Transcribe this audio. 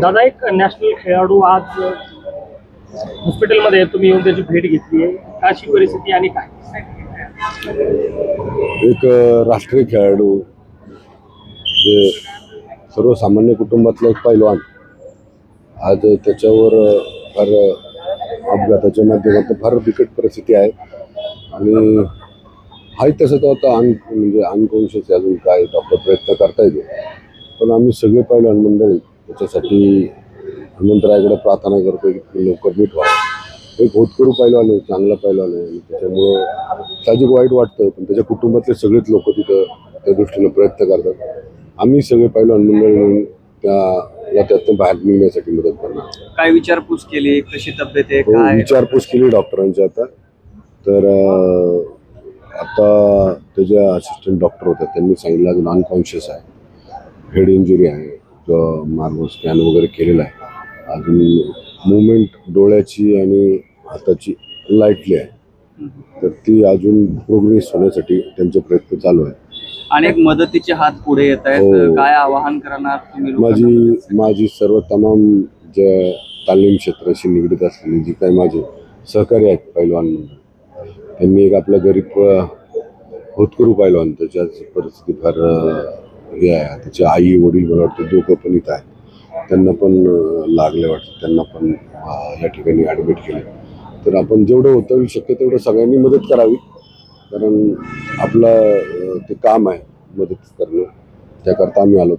दादा एक नॅशनल खेळाडू आज हॉस्पिटलमध्ये तुम्ही येऊन त्याची भेट घेतली आहे. काशी परिस्थिती आणि काय? एक राष्ट्रीय खेळाडू जे सर्वसामान्य कुटुंबातला एक पैलवान आज त्याच्यावर फार अपघाताच्या माध्यमातून फार बिकट परिस्थिती आहे. आणि हाही तसं तो आता अन म्हणजे अनकॉन्शियस अजून काय डॉक्टर प्रयत्न करता येतो. पण आम्ही सगळे पैलवान मंडळी त्याच्यासाठी हनुमंतरायाकडे प्रार्थना करतो की लवकर नीट व्हावं एक होतकरू पैलवान आहे चांगला पैलवान आहे आणि त्याच्यामुळं साहजिक वाईट वाटतं पण त्याच्या कुटुंबातले सगळेच लोक तिथं त्या दृष्टीनं प्रयत्न करतात. आम्ही सगळे पैलवान मंडळी मिळून त्या त्यातून बाहेर निघण्यासाठी मदत करणार. काय विचारपूस केली? कशी तब्येत आहे? हो, काय? विचारपूस केली डॉक्टरांची आता. तर आता त्याच्या असिस्टंट डॉक्टर होत्या त्यांनी सांगितलं अजून अनकॉन्शियस आहे. हेड इंजुरी आहे मार्बल स्कॅन वगैरे केलेला आहे अजून मुवमेंट डोळ्याची आणि हाताची लाईटली आहे तर ती अजून प्रोग्रेस होण्यासाठी त्यांचे प्रयत्न चालू आहे अनेक मदतीचे हात पुढे येत आहेत हो. काय आवाहन करणार तुम्ही? माझी माझी सर्व तमाम ज्या तालीम क्षेत्राशी निगडीत असलेली जी काही माझे सहकारी आहेत पैलवान म्हणून त्यांनी एक आपल्या गरीब होतकरू पैलवान त्याच्याच परिस्थिती फार हे आहे. त्याचे आई वडील मला वाटतं दोघं पण इथं आहेत. त्यांना पण लागले वाटतं. त्यांना पण या ठिकाणी ॲडमिट केले. तर आपण जेवढं होतं येईल शक्य तेवढं सगळ्यांनी मदत करावी. कारण आपलं ते काम आहे मदत करणं. त्याकरता आम्ही आलो.